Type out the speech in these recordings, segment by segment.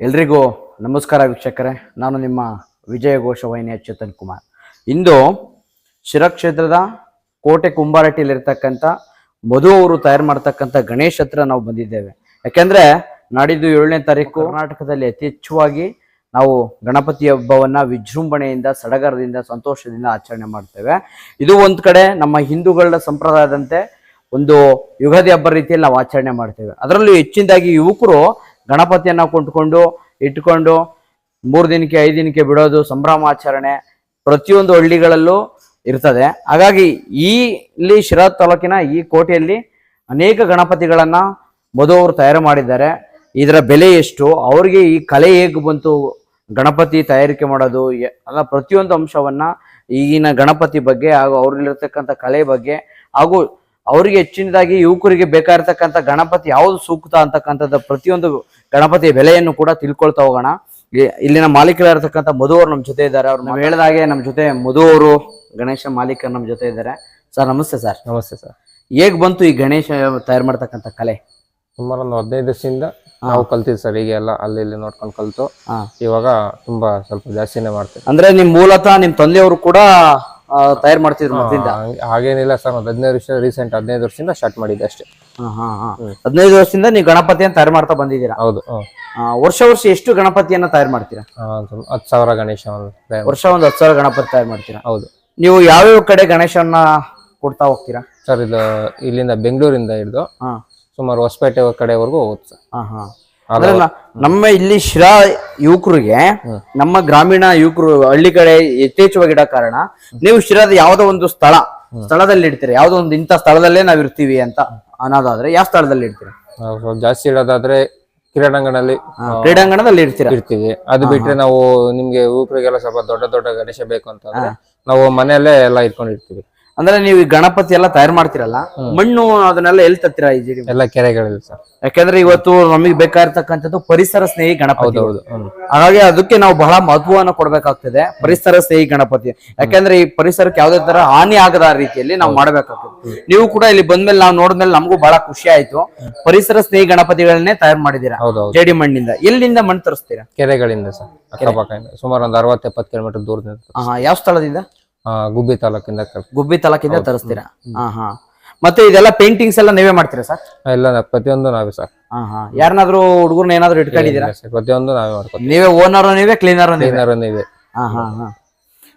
ಎಲ್ರಿಗೂ ನಮಸ್ಕಾರ ವೀಕ್ಷಕರೇ. ನಾನು ನಿಮ್ಮ ವಿಜಯ ಘೋಷ ವೈನಿ ಚೇತನ್ ಕುಮಾರ್. ಇಂದು ಶಿರಕ್ಷೇತ್ರದ ಕೋಟೆ ಕುಂಬಾರಟ್ಟಿಯಲ್ಲಿರ್ತಕ್ಕಂಥ ಮಧು ಅವರು ತಯಾರು ಮಾಡ್ತಕ್ಕಂಥ ಗಣೇಶ್ ಹತ್ರ ನಾವು ಬಂದಿದ್ದೇವೆ. ಯಾಕೆಂದ್ರೆ ನಾಡಿದ್ದು ಏಳನೇ ತಾರೀಕು ಕರ್ನಾಟಕದಲ್ಲಿ ಅತಿ ಹೆಚ್ಚುವಾಗಿ ನಾವು ಗಣಪತಿ ಹಬ್ಬವನ್ನ ವಿಜೃಂಭಣೆಯಿಂದ, ಸಡಗರದಿಂದ, ಸಂತೋಷದಿಂದ ಆಚರಣೆ ಮಾಡ್ತೇವೆ. ಇದು ಒಂದ್ ಕಡೆ ನಮ್ಮ ಹಿಂದೂಗಳ ಸಂಪ್ರದಾಯದಂತೆ ಒಂದು ಯುಗಾದಿ ಹಬ್ಬ ರೀತಿಯಲ್ಲಿ ನಾವು ಆಚರಣೆ ಮಾಡ್ತೇವೆ. ಅದರಲ್ಲೂ ಹೆಚ್ಚಿನದಾಗಿ ಯುವಕರು ಗಣಪತಿಯನ್ನ ಕೊಂಡ್ಕೊಂಡು, ಇಟ್ಕೊಂಡು, ಮೂರು ದಿನಕ್ಕೆ, ಐದು ದಿನಕ್ಕೆ ಬಿಡೋದು ಸಂಭ್ರಮಾಚರಣೆ ಪ್ರತಿಯೊಂದು ಹಳ್ಳಿಗಳಲ್ಲೂ ಇರ್ತದೆ. ಹಾಗಾಗಿ ಈ ಇಲ್ಲಿ ಶಿರಾ ತಾಲೂಕಿನ ಈ ಕೋಟೆಯಲ್ಲಿ ಅನೇಕ ಗಣಪತಿಗಳನ್ನ ಮಧು ಅವರು ತಯಾರು ಮಾಡಿದ್ದಾರೆ. ಇದರ ಬೆಲೆ ಎಷ್ಟು? ಅವ್ರಿಗೆ ಈ ಕಲೆ ಹೇಗೆ ಬಂತು? ಗಣಪತಿ ತಯಾರಿಕೆ ಮಾಡೋದು ಅಲ್ಲ ಪ್ರತಿಯೊಂದು ಅಂಶವನ್ನ ಈಗಿನ ಗಣಪತಿ ಬಗ್ಗೆ ಹಾಗೂ ಅವ್ರಲ್ಲಿರ್ತಕ್ಕಂಥ ಕಲೆ ಬಗ್ಗೆ ಹಾಗೂ ಅವರಿಗೆ ಹೆಚ್ಚಿನದಾಗಿ ಯುವಕರಿಗೆ ಬೇಕಾಗಿರ್ತಕ್ಕಂಥ ಗಣಪತಿ ಯಾವುದು ಸೂಕ್ತ ಅಂತಕ್ಕಂಥದ್ದು ಪ್ರತಿಯೊಂದು ಗಣಪತಿಯ ಬೆಲೆಯನ್ನು ಕೂಡ ತಿಳ್ಕೊಳ್ತಾ ಹೋಗೋಣ. ಇಲ್ಲಿನ ಮಾಲೀಕರಾಗಿರ್ತಕ್ಕಂಥ ಮಧು ಅವರು ನಮ್ಮ ಜೊತೆ ಇದ್ದಾರೆ. ಅವ್ರು ನಾವು ಹೇಳಿದಾಗೆ ನಮ್ಮ ಜೊತೆ ಮಧು ಅವರು ಗಣೇಶ ಮಾಲೀಕರು ನಮ್ಮ ಜೊತೆ ಇದ್ದಾರೆ. ಸರ್ ನಮಸ್ತೆ ಸರ್. ನಮಸ್ತೆ ಸರ್. ಹೇಗ್ ಬಂತು ಈ ಗಣೇಶ ತಯಾರು ಮಾಡ್ತಕ್ಕಂಥ ಕಲೆ? ಸುಮಾರು ಒಂದು ಹದಿನೈದು ದಿವಸದಿಂದ ನಾವು ಕಲ್ತಿದ್ವಿ ಸರ್. ಈಗ ಎಲ್ಲ ಅಲ್ಲಿ ಇಲ್ಲಿ ನೋಡ್ಕೊಂಡು ಕಲ್ತು. ಇವಾಗ ತುಂಬಾ ಸ್ವಲ್ಪ ಜಾಸ್ತಿನೇ ಮಾಡ್ತೀವಿ. ಅಂದ್ರೆ ನಿಮ್ ಮೂಲತಃ ನಿಮ್ ತಂದೆಯವರು ಕೂಡ ತಯಾರು ಮಾಡ್ತಿದ್ರು ಮೊದಲಿಂದ. ಹಾಗೇನಿಲ್ಲ ಸರ್ ಒಂದು ಹದಿನೈದು ವರ್ಷ ರೀಸೆಂಟ್ ಹದಿನೈದು ವರ್ಷದಿಂದ ಸ್ಟಾರ್ಟ್ ಮಾಡಿದ್ದೆ ಅಷ್ಟೇ. ಹದಿನೈದು ವರ್ಷದಿಂದ ನೀವು ಗಣಪತಿಯನ್ನು ತಯಾರು ಮಾಡ್ತಾ ಬಂದಿದ್ದೀರಾ? ಹೌದು ವರ್ಷ ವರ್ಷ ಎಷ್ಟು ಗಣಪತಿಯನ್ನ ತಯಾರು ಮಾಡ್ತೀರಾ? ಹತ್ತು ಸಾವಿರ ಗಣೇಶ ವರ್ಷ ಒಂದು ಹತ್ತು ಸಾವಿರ ಗಣಪತಿ ತಯಾರು ಮಾಡ್ತೀರಾ? ಹೌದು. ನೀವು ಯಾವ್ಯಾವ ಕಡೆ ಗಣೇಶನ್ನ ಕೊಡ್ತಾ ಹೋಗ್ತೀರಾ? ಸರ್ ಇದು ಇಲ್ಲಿಂದ ಬೆಂಗಳೂರಿಂದ ಹಿಡಿದು ಹಾ. ಸುಮಾರು ಹೊಸಪೇಟೆ ಕಡೆವರೆಗೂ ಹೋಗುತ್ತೆ ಸರ್. ಹಾ ಹಾ. ಅಂದ್ರೆ ನ- ನಮ್ಮ ಇಲ್ಲಿ ಶಿರಾ ಯುವಕರಿಗೆ ನಮ್ಮ ಗ್ರಾಮೀಣ ಯುವಕರು ಹಳ್ಳಿ ಕಡೆ ಯಥೇಚ್ಛವಾಗಿ ಇಡೋ ಕಾರಣ ನೀವು ಶಿರಾದ ಯಾವ್ದೋ ಒಂದು ಸ್ಥಳ ಸ್ಥಳದಲ್ಲಿ ಇಡ್ತೀರಿ. ಯಾವ್ದೋ ಒಂದು ಇಂಥ ಸ್ಥಳದಲ್ಲೇ ನಾವ್ ಇರ್ತೀವಿ ಅಂತ ಅನ್ನೋದಾದ್ರೆ ಯಾವ ಸ್ಥಳದಲ್ಲಿ ಇಡ್ತೀರಿ? ನಾವು ಜಾಸ್ತಿ ಇಡೋದಾದ್ರೆ ಕ್ರೀಡಾಂಗಣದಲ್ಲಿ ಆ, ಕ್ರೀಡಾಂಗಣದಲ್ಲಿ ಇಡ್ತೀರಾ? ಇರ್ತೀವಿ ಅದು ಬಿಟ್ರೆ ನಾವು ನಿಮ್ಗೆ ಯುವಕರಿಗೆಲ್ಲ ಸ್ವಲ್ಪ ದೊಡ್ಡ ದೊಡ್ಡ ಗಣೇಶ ಬೇಕು ಅಂತಂದ್ರೆ ನಾವು ಮನೆಯಲ್ಲೇ ಎಲ್ಲ ಇಟ್ಕೊಂಡಿರ್ತೀವಿ. ಅಂದ್ರೆ ನೀವು ಈ ಗಣಪತಿ ಎಲ್ಲ ತಯಾರು ಮಾಡ್ತಿರಲ್ಲ ಮಣ್ಣು ಅದನ್ನೆಲ್ಲ ಎಲ್ಲಿ ತತ್ತೀರಾ ಈ ಜಿಡಿ ಎಲ್ಲ ಕೆರೆಗಳಲ್ಲಿ ಸರ್. ಯಾಕಂದ್ರೆ ಇವತ್ತು ನಮಗೆ ಬೇಕಾಗಿರ್ತಕ್ಕಂಥದ್ದು ಪರಿಸರ ಸ್ನೇಹಿ ಗಣಪತಿ. ಹೌದು ಹಾಗಾಗಿ ಅದಕ್ಕೆ ನಾವು ಬಹಳ ಮಹತ್ವವನ್ನು ಕೊಡಬೇಕಾಗ್ತದೆ ಪರಿಸರ ಸ್ನೇಹಿ ಗಣಪತಿ. ಯಾಕಂದ್ರೆ ಈ ಪರಿಸರಕ್ಕೆ ಯಾವುದೇ ತರ ಹಾನಿ ಆಗದ ರೀತಿಯಲ್ಲಿ ನಾವು ಮಾಡಬೇಕಾಗ್ತದೆ. ನೀವು ಕೂಡ ಇಲ್ಲಿ ಬಂದ್ಮೇಲೆ ನಾವು ನೋಡಿದ್ಮೇಲೆ ನಮಗೂ ಬಹಳ ಖುಷಿ ಆಯ್ತು. ಪರಿಸರ ಸ್ನೇಹಿ ಗಣಪತಿಗಳನ್ನೇ ತಯಾರು ಮಾಡಿದೀರಾ ಹೌದು ಜೇಡಿ ಮಣ್ಣಿಂದ. ಎಲ್ಲಿಂದ ಮಣ್ಣು ತರಿಸ್ತೀರಾ? ಕೆರೆಗಳಿಂದ ಸರ್ ಸುಮಾರು ಒಂದು ಅರವತ್ತೆಪ್ಪತ್ತು ಕಿಲೋಮೀಟರ್ ದೂರದಿಂದ ಯಾವ ಸ್ಥಳದಿಂದ? ಗುಬ್ಬಿ ತಾಲೂಕಿಂದ ಕರ್- ಗುಬ್ಬಿ ತಾಲೂಕಿಂದ ತರಿಸ್ತೀರಾ? ಹಾ ಹಾ ಮತ್ತೆ ಇದೆಲ್ಲ ಪೇಂಟಿಂಗ್ಸ್ ಎಲ್ಲ ನೀವೇ ಮಾಡ್ತೀರಾ ಸರ್? ಎಲ್ಲ ನಾ- ಪ್ರತಿಯೊಂದು ನಾವೇ ಸರ್. ಹಾ ಹಾ ಯಾರನ್ನಾದ್ರೂ ಹುಡುಗರ್ನ ಏನಾದ್ರು ಇಟ್ಕೊಂಡಿದ್ದೀರಾ? ಸರ್, ಪ್ರತಿಯೊಂದು ನಾವೇ ಮಾಡ್ಕೊತೀವಿ. ನೀವೇ ಓನರ್ ನೀವೇ ಕ್ಲೀನರ್ ನೀವೇ? ಏನಾರು ನೀವೇ. ಹಾ ಹಾ ಹಾ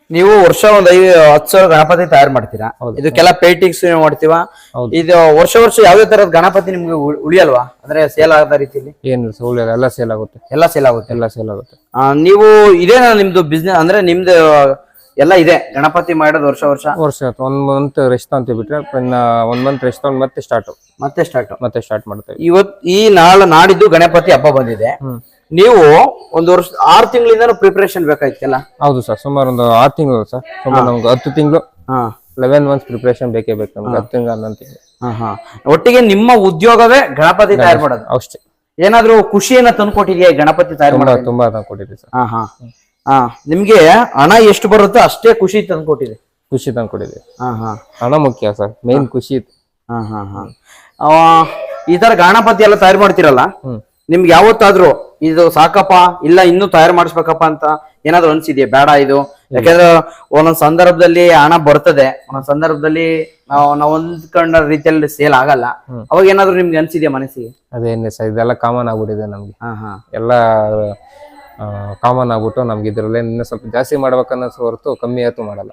ನೀವು ವರ್ಷ ಒಂದ್ ಐದು ಹತ್ತು ಸಾವಿರ ಗಣಪತಿ ತಯಾರು ಮಾಡ್ತೀರಾ. ಇದಕ್ಕೆಲ್ಲ ಪೇಂಟಿಂಗ್ಸ್ ಮಾಡ್ತೀವ? ಹೌದು. ಇದು ವರ್ಷ ವರ್ಷ ಯಾವ್ದೇ ತರದ ಗಣಪತಿ ನಿಮ್ಗೆ ಉಳ್- ಉಳಿಯಲ್ವಾ? ಅಂದ್ರೆ ಸೇಲ್ ಆಗದ ರೀತಿಯಲ್ಲಿ ಏನ್ ಸರ್ ಉಳಿಯಲ್ಲ. ಎಲ್ಲ ಸೇಲ್ ಆಗುತ್ತೆ. ಎಲ್ಲ ಸೇಲ್ ಆಗುತ್ತೆ. ಎಲ್ಲ ಸೇಲ್ ಆಗುತ್ತೆ. ಆ, ನೀವು ಇದೇನಾ ನಿಮ್ದು ಬಿಸ್ನೆಸ್ ಅಂದ್ರೆ ನಿಮ್ದು ಎಲ್ಲ ಇದೆ. ಗಣಪತಿ ಮಾಡೋದು ವರ್ಷ ವರ್ಷ. ವರ್ಷ ಆಯ್ತು. ಒಂದ್ ಮಂತ್ ರೆಸ್ಟ್ ಅಂತ ಬಿಟ್ರೆ ಇನ್ನ ಒಂದ್ ಮಂತ್ ರೆಸ್ಟ್ ತಗೊಂಡ್ ಮತ್ತೆ ಸ್ಟಾರ್ಟ್ ಮತ್ತೆ ಸ್ಟಾರ್ಟ್ ಮತ್ತೆ ಸ್ಟಾರ್ಟ್ ಮಾಡ್ತೇವೆ. ಇವತ್ ಈ ನಾಳೆ ನಾಡಿದ್ದು ಗಣಪತಿ ಹಬ್ಬ ಬಂದಿದೆ. ನೀವು ಒಂದು ವರ್ಷ ಆರು ತಿಂಗಳಿಂದ ಪ್ರಿಪರೇಷನ್ ಬೇಕಾಯ್ತಲ್ಲ ಹೌದು ಸರ್ ಸುಮಾರು ಒಂದು ಆರು ತಿಂಗಳು ಸರ್. ಸುಮಾರು ನಮ್ಗೆ ಹತ್ತು ತಿಂಗಳು. ಲೆವೆನ್ ಮಂತ್ಸ್ ಪ್ರಿಪರೇಷನ್ ಬೇಕೇ ಬೇಕು ನಮ್ಗೆ ಹತ್ತು ತಿಂಗಳು ಹನ್ನೊಂದು ತಿಂಗಳು. ಹಾ ಹಾ. ಒಟ್ಟಿಗೆ ನಿಮ್ಮ ಉದ್ಯೋಗವೇ ಗಣಪತಿ ತಯಾರು ಮಾಡೋದು. ಅಷ್ಟೇ. ಏನಾದ್ರೂ ಖುಷಿಯನ್ನ ತಂದ್ಕೊಟ್ಟಿದ್ಯಾ ಈ ಗಣಪತಿ ತಯಾರು ತುಂಬಾ ಮಾಡೋದು ತುಂಬಾ ತಂದು ಕೊಟ್ಟಿದ್ದೀವಿ ಸರ್. ಹಾ ಹಾ. ಹಾ ನಿಮ್ಗೆ ಹಣ ಎಷ್ಟು ಬರುತ್ತೋ ಅಷ್ಟೇ ಖುಷಿ ತಂದ್ಕೊಟ್ಟಿದೆ ಖುಷಿ ತಂದ್ಕೊಟ್ಟಿದೆ ಹಾ ಹಾ. ಹಣ ಮುಖ್ಯ ಸರ್ ಮೇನ್ ಖುಷಿ ಇತ್ತು. ಹಾ ಹಾ ಹಾ. ಆ, ಈ ತರ ಗಣಪತಿ ಎಲ್ಲ ತಯಾರು ಮಾಡ್ತಿರಲ್ಲ ಹ್ಮ್. ನಿಮ್ಗೆ ಯಾವತ್ತಾದ್ರೂ ಇದು ಸಾಕಪ್ಪ ಇಲ್ಲ ಇನ್ನು ತಯಾರು ಮಾಡಿಸ್ಬೇಕಪ್ಪ ಅಂತ ಏನಾದ್ರು ಅನ್ಸಿದ್ಯಾ? ಬೇಡ ಇದು. ಯಾಕಂದ್ರೆ ಒಂದೊಂದ್ ಸಂದರ್ಭದಲ್ಲಿ ಹಣ ಬರ್ತದೆ. ಒಂದೊಂದ್ ಸಂದರ್ಭದಲ್ಲಿ ನಾವು ನಾವು ಹೊಂದ್ಕೊಂಡ ರೀತಿಯಲ್ಲಿ ಸೇಲ್ ಆಗಲ್ಲ. ಅವಾಗ ಏನಾದ್ರು ನಿಮ್ಗೆ ಅನ್ಸಿದ್ಯಾ ಮನಸ್ಸಿಗೆ? ಅದೇನೇ ಸರ್ ಇದೆಲ್ಲ ಕಾಮನ್ ಆಗ್ಬಿಟ್ಟಿದೆ ನಮ್ಗೆ. ಹಾ ಹಾ. ಎಲ್ಲ ಕಾಮನ್ ಆಗ್ಬಿಟ್ಟು ನಮ್ಗೆ ಇದ್ರಲ್ಲಿ ಇನ್ನೂ ಸ್ವಲ್ಪ ಜಾಸ್ತಿ ಮಾಡ್ಬೇಕನ್ನೋ ಹೊರತು ಕಮ್ಮಿ ಆಯ್ತು ಮಾಡಲ್ಲ.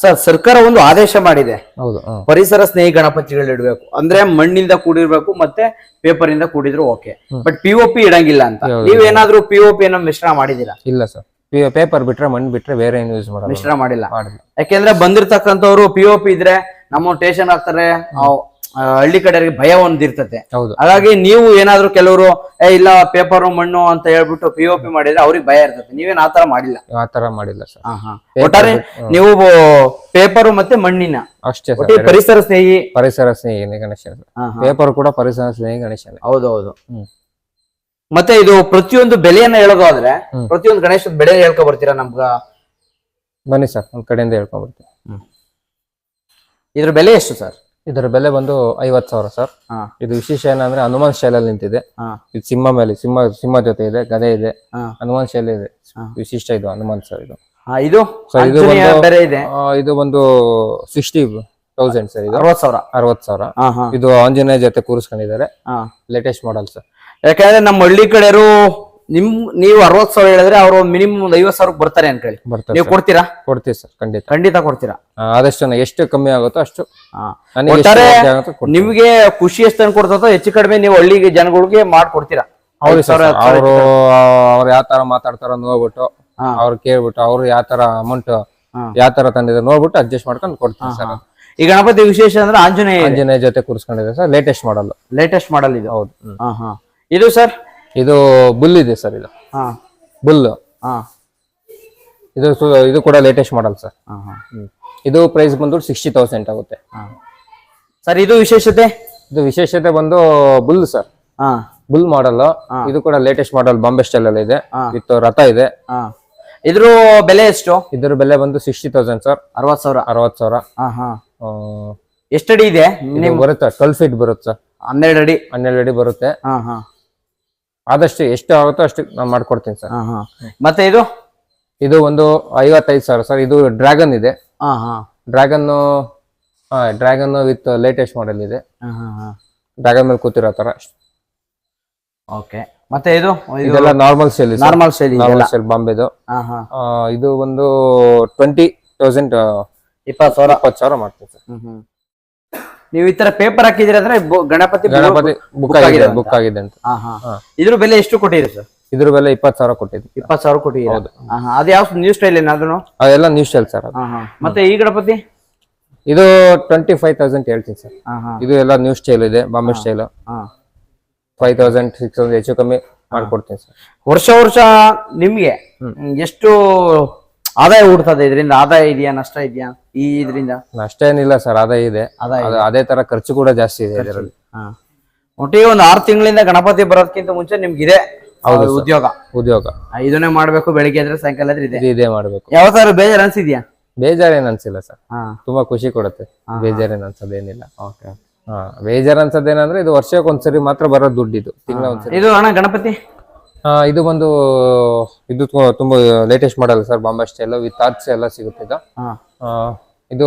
ಸರ್ ಸರ್ಕಾರ ಒಂದು ಆದೇಶ ಮಾಡಿದೆ. ಹೌದು ಪರಿಸರ ಸ್ನೇಹಿ ಗಣಪತಿಗಳು ಇಡಬೇಕು. ಅಂದ್ರೆ ಮಣ್ಣಿಂದ ಕೂಡಿರ್ಬೇಕು ಮತ್ತೆ ಪೇಪರ್ ಇಂದ ಕೂಡಿದ್ರು ಓಕೆ ಬಟ್ ಪಿಒಪಿ ಇಡಂಗಿಲ್ಲ ಅಂತ. ನೀವೇನಾದ್ರೂ ಪಿಒಪಿ ಏನೋ ಮಿಶ್ರಣ ಮಾಡಿದಿರಾ ಇಲ್ಲ ಸರ್ ಪೇಪರ್ ಬಿಟ್ರೆ ಮಣ್ಣು ಬಿಟ್ರೆ ಬೇರೆ ಏನು ಯೂಸ್ ಮಾಡಲ್ಲ. ಮಿಶ್ರಣ ಮಾಡಿಲ್ಲ. ಯಾಕೆಂದ್ರೆ ಬಂದಿರ್ತಕ್ಕಂಥವ್ರು ಪಿಒಪಿ ಇದ್ರೆ ನಮ್ಮ ಟೇಷನ್ ಹಾಕ್ತಾರೆ ಹಳ್ಳಿ ಕಡೆಯವರಿಗೆ ಭಯ ಒಂದಿರ್ತತೆ ಹೌದು. ಹಾಗಾಗಿ ನೀವು ಏನಾದ್ರು ಕೆಲವರು ಇಲ್ಲ ಪೇಪರ್ ಮಣ್ಣು ಅಂತ ಹೇಳ್ಬಿಟ್ಟು ಪಿ ಒ ಪಿ ಮಾಡಿದ್ರೆ ಅವ್ರಿಗೆ ಭಯ ಇರ್ತದೆ. ನೀವೇನ್ ಆತರ ಮಾಡಿಲ್ಲ? ಆತರ ತರ ಮಾಡಿಲ್ಲ ಸರ್. ಒಟ್ಟಾರೆ ನೀವು ಪೇಪರ್ ಮತ್ತೆ ಮಣ್ಣಿನ. ಅಷ್ಟೇ ಸರ್. ಪರಿಸರ ಸ್ನೇಹಿ. ಪರಿಸರ ಸ್ನೇಹಿ ಗಣೇಶ ಪೇಪರ್ ಕೂಡ ಪರಿಸರ ಸ್ನೇಹಿ ಗಣೇಶ ಹೌದು ಹೌದು ಹ್ಮ್. ಮತ್ತೆ ಇದು ಪ್ರತಿಯೊಂದು ಬೆಲೆಯನ್ನ ಹೇಳೋದಾದ್ರೆ ಪ್ರತಿಯೊಂದು ಗಣೇಶದ ಬೆಲೆ ಹೇಳ್ಕೊ ಬರ್ತೀರಾ ನಮ್ಗ? ಬನ್ನಿ ಸರ್ ಒಂದ್ ಕಡೆಯಿಂದ ಹೇಳ್ಕೊಂಡ್ಬರ್ತೀವಿ ಇದ್ರ ಬೆಲೆ ಎಷ್ಟು ಸರ್? ಇದರ ಬೆಲೆ ಬಂದು ಐವತ್ತು ಸಾವಿರ ಸರ್. ಹಾ. ಇದು ವಿಶೇಷ ಏನಂದ್ರೆ ಹನುಮಾನ್ ಶೈಲಲ್ಲಿ ನಿಂತಿದೆ. ಹಾ. ಇದು ಸಿಂಹ ಮೇಲೆ ಸಿಂಹ ಸಿಂಹ ಜೊತೆ ಇದೆ ಗದೆ ಇದೆ. ಹಾ. ಹನುಮಾನ್ ಶೈಲಿ ಇದೆ. ಹಾ. ವಿಶಿಷ್ಟ ಇದು ಹನುಮಾನ್ ಸರ್ ಇದು. ಹಾ, ಇದು ಇದು ಆಂಜನೇಯ ಒಂದು- ಬೇರೆ ಇದೆ. ಆ, ಇದು ಒಂದು ಸಿಕ್ಸ್ಟಿ ತೌಸಂಡ್ ಸರ್ ಇದು. ಅರವತ್ ಸಾವಿರ. ಅರವತ್ತು ಸಾವಿರ. ಹಾ ಹಾ. ಇದು ಆಂಜನೇಯ ಜೊತೆ ಕೂರಿಸ್ಕೊಂಡಿದ್ದಾರೆ. ಹಾ. ಲೇಟೆಸ್ಟ್ ಮಾಡಲ್ ಸರ್ ಯಾಕಂದ್ರೆ ನಮ್ಮ ಹಳ್ಳಿ ಕಡೆಯವರು ನಿಮ್ ನೀವು ಅರವತ್ ಸಾವಿರ ಹೇಳಿದ್ರೆ ಅವರು ಮಿನಿಮಮ್ ಒಂದು ಐವತ್ ಸಾವಿರ ಬರ್ತಾರೆ ಅಂತ ಬರ್ತಾರೆ ನೀವು ಕೊಡ್ತೀರಾ? ಕೊಡ್ತೀವಿ ಸರ್ ಖಂಡಿತ. ಖಂಡಿತ ಕೊಡ್ತೀರಾ? ಆ, ಆದಷ್ಟು ಎಷ್ಟು ಕಮ್ಮಿ ಆಗುತ್ತೋ ಅಷ್ಟು ಹಾ. ನನಗೆ ಎಷ್ಟು ಒಟ್ಟಾರೆ ಸಾಧ್ಯ ಆಗುತ್ತೋ ಕೊಡ್ತೀನಿ. ನಿಮ್ಗೆ ಖುಷಿ ಎಷ್ಟು ತಂದು ಕೊಡ್ತದೋ ಹೆಚ್ಚು ಕಡಿಮೆ ನೀವು ಹಳ್ಳಿಗೆ ಜನಗಳಿಗೆ ಮಾಡ್ಕೊಡ್ತೀರಾ? ಹೌದು ಐದ್ ಸರ್ ಸಾವಿರ, ಹತ್ತು ಅವರು ಅವ್ರು ಯಾವ ತರ ಮಾತಾಡ್ತಾರ ನೋಡ್ಬಿಟ್ಟು ಹಾ. ಅವ್ರು ಕೇಳ್ಬಿಟ್ಟು ಅವ್ರು ಯಾವ ತರ ಅಮೌಂಟ್ ಹಾ. ಯಾವ ತರ ತಂದಿದ್ರು ನೋಡ್ಬಿಟ್ಟು ಅಡ್ಜಸ್ಟ್ ಮಾಡ್ಕೊಂಡು ಕೊಡ್ತೀನಿ ಸರ್. ಈ ಗಣಪತಿ ವಿಶೇಷ ಅಂದ್ರೆ ಆಂಜನೇಯ ಆಂಜನೇಯ ಜೊತೆ ಕೂರಿಸ್ಕೊಂಡಿದೆ sir latest model latest model ಇದು. ಹೌದು. ಹಾ ಹಾ. ಇದು ಸರ್ ಇದು ಬುಲ್ ಇದೆ ಸರ್ ಇದು. ಹಾ. ಬುಲ್. ಹಾ. ಇದು ಸು- ಇದು ಕೂಡ ಲೇಟೆಸ್ಟ್ ಮಾಡಲ್ ಸರ್. ಹಾ ಹಾ. ಇದು ಪ್ರೈಸ್ ಬಂದು ಸಿಕ್ಸ್ಟಿ ತೌಸಂಡ್ ಆಗುತ್ತೆ. ಹಾ. ಸರ್ ಇದು ವಿಶೇಷತೆ? ಇದು ವಿಶೇಷತೆ ಬಂದು ಬುಲ್ ಸರ್. ಹಾ. ಬುಲ್ ಮಾಡಲ್ ಇದು ಕೂಡ ಲೇಟೆಸ್ಟ್ ಮಾಡಲ್ ಬಾಂಬೆ ಸ್ಟೈಲ್ ಅಲ್ಲಿ ಇದೆ. ಇತ್ತು ವಿತ್ ರಥ ಇದೆ. ಹಾ. ಇದ್ರ ಬೆಲೆ ಎಷ್ಟು? ಇದ್ರ ಬೆಲೆ ಬಂದು ಸಿಕ್ಸ್ಟಿ ತೌಸಂಡ್ ಸರ್. ಅರವತ್ ಸಾವಿರ. ಅರವತ್ತು ಸಾವಿರ. ಹಾ ಹಾ. ಆ, ಎಷ್ಟಡಿ ಇದೆ? ಇದು ಬರುತ್ತೆ? ಟ್ವೆಲ್ ಫೀಟ್ ಬರುತ್ತೆ? ಸರ್ ಹನ್ನೆರಡು ಅಡಿ ಹನ್ನೆರಡು ಅಡಿ ಬರುತ್ತೆ. ಹಾ ಹಾ. ಆದಷ್ಟು ಎಷ್ಟು ಆಗುತ್ತೋ ಅಷ್ಟು ನಾನು ಮಾಡ್ಕೊಡ್ತೀನಿ ಸರ್. ಹಾ ಹಾ. ಮತ್ತೆ ಇದು? ಇದು ಒಂದು ಐವತ್ತೈದು ಸಾವಿರ ಸರ್. ಇದು ಡ್ರ್ಯಾಗನ್ ಇದೆ. ಹಾ ಹಾ. Dragon dragon with latest model ಇದೆ. ಹಾ ಹಾ ಹಾ. ಡ್ರ್ಯಾಗನ್ ಮೇಲೆ ಕೂತಿರೋ ತರ ಓಕೆ. ಮತ್ತೆ ಇದು? ಇದು ಇದೆಲ್ಲ normal sale normal sale normal sale ಬಾಂಬೆದು. ಇದು ಒಂದು ಟ್ವೆಂಟಿ ತೌಸಂಡ್ ಇಪ್ಪತ್ತು ಸಾವಿರ. ಇಪ್ಪತ್ತು ಸಾವಿರ ಮಾಡ್ತೀನಿ ಸರ್. ಹ್ಞೂ ಹ್ಮ್. ನೀವು ಈ ತರ ಪೇಪರ್ ಹಾಕಿದ್ರೆ ಅಂದ್ರೆ ಬು- ಗಣಪತಿ ಗಣಪತಿ ಬುಕ್ ಆಗಿದೆ. ಬುಕ್ ಆಗಿದೆ ಅಂತ. ಹಾ ಹಾ. ಹಾ. ಇದ್ರ ಬೆಲೆ ಎಷ್ಟು ಕೊಟ್ಟಿರಿ ಸರ್? ಇದ್ರ ಬೆಲೆ ಇಪ್ಪತ್ ಸಾವಿರ ಕೊಟ್ಟಿದ್ವಿ ಇಪ್ಪತ್ ಸಾವಿರ ಕೊಟ್ಟಿರಿ ಹೌದು. ಹಾ ಹಾ ಅದು ಯಾವ ನ್ಯೂ ಸ್ಟೈಲ್ ಏನಾದ್ರು ಅದೆಲ್ಲ ನ್ಯೂ ಸ್ಟೈಲ್ ಸರ್ ಅದು. ಮತ್ತೆ ಈ ಗಣಪತಿ? ಇದು ಟ್ವೆಂಟಿ ಫೈವ್ ತೌಸಂಡ್ ಹೇಳ್ತೀನಿ ಸರ್. ಹಾ ಹಾ ಇದು ಎಲ್ಲ ನ್ಯೂ ಸ್ಟೈಲ್ ಇದೆ ಬಾಂಬೆ ಸ್ಟೈಲ್ ಹಾ ಫೈವ್ ತೌಸಂಡ್ ಸಿಕ್ಸ್ ತೌಸಂಡ್ ಹೆಚ್ಚು ಕಮ್ಮಿ ಮಾಡ್ಕೊಡ್ತೀನಿ ಸರ್. ವರ್ಷ ವರ್ಷ ನಿಮ್ಗೆ ಎಷ್ಟು ಆದಾಯ ಹುಡ್ತದೆ ಇದರಿಂದ? ಆದಾಯ ಇದೆಯಾ ನಷ್ಟ ಇದೆಯಾ? ಈ ಇದರಿಂದ. ಅಷ್ಟೇನಿಲ್ಲ ಸರ್ ಅದೇ ಇದೆ. ಅದು ಅದೇ ತರ ಖರ್ಚು ಕೂಡ ಜಾಸ್ತಿ ಇದೆ ಇದರಲ್ಲಿ. ಹಾ. ಒಟ್ಟಿಗೆ ಒಂದು ಆರು ತಿಂಗಳಿಂದ ಗಣಪತಿ ಬರೋದಕ್ಕಿಂತ ಮುಂಚೆ ನಿಮ್ಗಿದೆ ಹೌದು ಉದ್ಯೋಗ. ಉದ್ಯೋಗ. ಇದನ್ನೇ ಮಾಡ್ಬೇಕು ಬೆಳಿಗ್ಗೆ ಆದ್ರೆ ಸಾಯಂಕಾಲ ಆದ್ರೆ ಇದೆ. ಇದು ಇದೇ ಮಾಡ್ಬೇಕು. ಯಾವತ್ತಾರು ಬೇಜಾರು ಅನ್ಸಿದ್ಯಾ? ಬೇಜಾರೇನ್ ಅನ್ಸಿಲ್ಲ ಸರ್. ತುಂಬಾ ಖುಷಿ ಕೊಡುತ್ತೆ. ಬೇಜಾರೇನ್ ಅನ್ಸೋದೇನಿಲ್ಲ. ಓಕೆ ಬೇಜಾರ್ ಅನ್ಸೋದೇನಂದ್ರೆ ಇದು ವರ್ಷಕ್ಕೆ ಒಂದ್ಸರಿ ಮಾತ್ರ ಬರೋ ದುಡ್ಡು ಇದು ತಿಂಗಳ ಒಂದ್ಸರಿ. ಇದು ಅಣ್ಣ ಗಣಪತಿ? ಇದು ಬಂದು ಇದು ತುಂಬಾ latest model sir Bombay style with arts ಎಲ್ಲ ಸಿಗುತ್ತೆ ಇದು.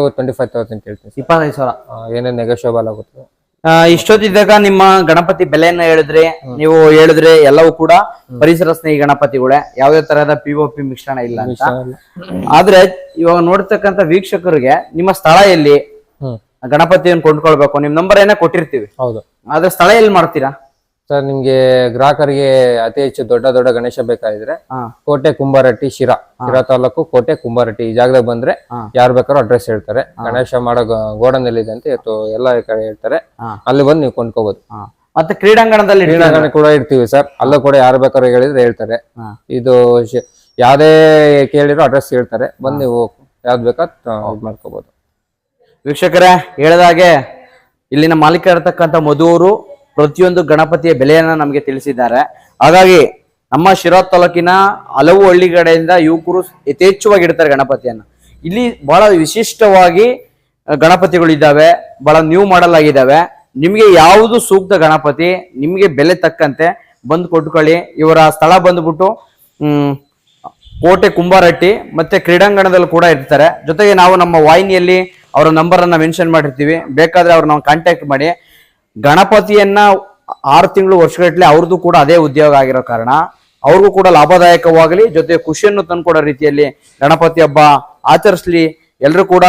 ಟ್ವೆಂಟಿ ಫೈವ್ ತೌಸಂಡ್ ಹೇಳ್ತೀನಿ ಸರ್ ಇಪ್ಪತ್ತೈದು ಸಾವಿರ. ಏನೇನು ನೆಗೋಷಿಯಬಲ್ ಆಗುತ್ತೆ? ಆ, ಇಷ್ಟೊತ್ತಿದ್ದಾಗ ನಿಮ್ಮ ಗಣಪತಿ ಬೆಲೆಯನ್ನ ಹೇಳಿದ್ರೆ ನೀವು ಹೇಳಿದ್ರೆ ಎಲ್ಲವೂ ಕೂಡ ಪರಿಸರ ಸ್ನೇಹಿ ಗಣಪತಿಗಳೇ. ಯಾವುದೇ ತರಹದ ಪಿ ಒ ಪಿ ಮಿಶ್ರಣ ಇಲ್ಲ ಅಂತ. ಆದ್ರೆ ಇವಾಗ ನೋಡ್ತಕ್ಕಂತ ವೀಕ್ಷಕರಿಗೆ ನಿಮ್ಮ ಸ್ಥಳ ಎಲ್ಲಿ? ಹ್ಮ್. ಗಣಪತಿಯನ್ನು ಕೊಂಡ್ಕೊಳ್ಬೇಕು. ನಿಮ್ ನಂಬರ್ ಏನ ಕೊಟ್ಟಿರ್ತೀವಿ. ಹೌದು. ಆದ್ರೆ ಸ್ಥಳ ಎಲ್ಲಿ ಮಾಡ್ತೀರಾ? ಸರ್ ನಿಮ್ಗೆ ಗ್ರಾಹಕರಿಗೆ ಅತಿ ಹೆಚ್ಚು ದೊಡ್ಡ ದೊಡ್ಡ ಗಣೇಶ ಬೇಕಾಗಿದ್ರೆ ಕೋಟೆ ಕುಂಬಾರಟ್ಟಿ ಶಿರಾ ಶಿರಾ ತಾಲೂಕು ಕೋಟೆ ಕುಂಬಾರಟ್ಟಿ. ಈ ಜಾಗದಾಗ ಬಂದ್ರೆ. ಯಾರು ಬೇಕಾದ್ರೂ ಅಡ್ರೆಸ್ ಹೇಳ್ತಾರೆ. ಗಣೇಶ ಮಾಡೋ ಗೋಡನ್ ಎಲ್ಲಿದೆ ಅಂತ ಇವತ್ತು ಎಲ್ಲ ಕಡೆ ಹೇಳ್ತಾರೆ. ಅಲ್ಲಿ ಬಂದು ನೀವು ಕೊಂಡ್ಕೋಬಹುದು ಮತ್ತೆ ಕ್ರೀಡಾಂಗಣದಲ್ಲಿ ಕ್ರೀಡಾಂಗಣ ಕೂಡ ಇರ್ತೀವಿ ಸರ್. ಅಲ್ಲೂ ಕೂಡ ಯಾರು ಬೇಕಾದ್ರೂ ಹೇಳಿದ್ರೆ ಹೇಳ್ತಾರೆ. ಇದು ಯಾವುದೇ ಕೇಳಿರೋ ಅಡ್ರೆಸ್ ಹೇಳ್ತಾರೆ. ಬಂದು ನೀವು ಯಾವ್ದು ಬೇಕಾದ್ ಮಾಡ್ಕೋಬಹುದು ವೀಕ್ಷಕರೇ ಹೇಳಿದಾಗೆ ಇಲ್ಲಿನ ಮಾಲೀಕ ಇರತಕ್ಕಂಥ ಮಧುವರು ಪ್ರತಿಯೊಂದು ಗಣಪತಿಯ ಬೆಲೆಯನ್ನ ನಮಗೆ ತಿಳಿಸಿದ್ದಾರೆ. ಹಾಗಾಗಿ ನಮ್ಮ ಶಿರಾ ತಾಲೂಕಿನ ಹಲವು ಹಳ್ಳಿಗಡೆಯಿಂದ ಯುವಕರು ಯಥೇಚ್ಛವಾಗಿ ಇಡ್ತಾರೆ ಗಣಪತಿಯನ್ನ. ಇಲ್ಲಿ ಬಹಳ ವಿಶಿಷ್ಟವಾಗಿ ಗಣಪತಿಗಳು ಇದ್ದಾವೆ ಬಹಳ ನ್ಯೂ ಮಾಡಲ್ ಆಗಿದ್ದಾವೆ. ನಿಮಗೆ ಯಾವುದು ಸೂಕ್ತ ಗಣಪತಿ, ನಿಮಗೆ ಬೆಲೆ ತಕ್ಕಂತೆ ಬಂದು ಕೊಟ್ಕೊಳ್ಳಿ. ಇವರ ಸ್ಥಳ ಬಂದ್ಬಿಟ್ಟು ಕೋಟೆ ಕುಂಬಾರಟ್ಟಿ ಮತ್ತೆ ಕ್ರೀಡಾಂಗಣದಲ್ಲಿ ಕೂಡ ಇರ್ತಾರೆ. ಜೊತೆಗೆ ನಾವು ನಮ್ಮ ವಾಹಿನಿಯಲ್ಲಿ ಅವರ ನಂಬರ್ ಅನ್ನ ಮೆನ್ಷನ್ ಮಾಡಿರ್ತೀವಿ. ಬೇಕಾದ್ರೆ ನಾವು ಕಾಂಟ್ಯಾಕ್ಟ್ ಮಾಡಿ. ಗಣಪತಿಯನ್ನ ಆರು ತಿಂಗಳು ವರ್ಷಗಟ್ಟಲೆ ಅವ್ರದ್ದು ಕೂಡ ಅದೇ ಉದ್ಯೋಗ ಆಗಿರೋ ಕಾರಣ ಅವ್ರಿಗೂ ಕೂಡ ಲಾಭದಾಯಕವಾಗಲಿ, ಜೊತೆ ಖುಷಿಯನ್ನು ತಂದುಕೊಡೋ ರೀತಿಯಲ್ಲಿ ಗಣಪತಿ ಹಬ್ಬ ಆಚರಿಸ್ಲಿ. ಎಲ್ಲರೂ ಕೂಡ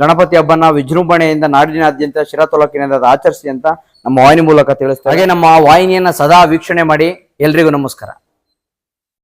ಗಣಪತಿ ಹಬ್ಬನ ವಿಜೃಂಭಣೆಯಿಂದ ನಾಡಿನಾದ್ಯಂತ ಶಿರಾ ತಾಲೂಕಿನಿಂದ ಆಚರಿಸಿ ಅಂತ ನಮ್ಮ ವಾಹಿನಿ ಮೂಲಕ ತಿಳಿಸ್ತಾರೆ. ಹಾಗೆ ನಮ್ಮ ವಾಹಿನಿಯನ್ನ ಸದಾ ವೀಕ್ಷಣೆ ಮಾಡಿ ಎಲ್ರಿಗೂ ನಮಸ್ಕಾರ.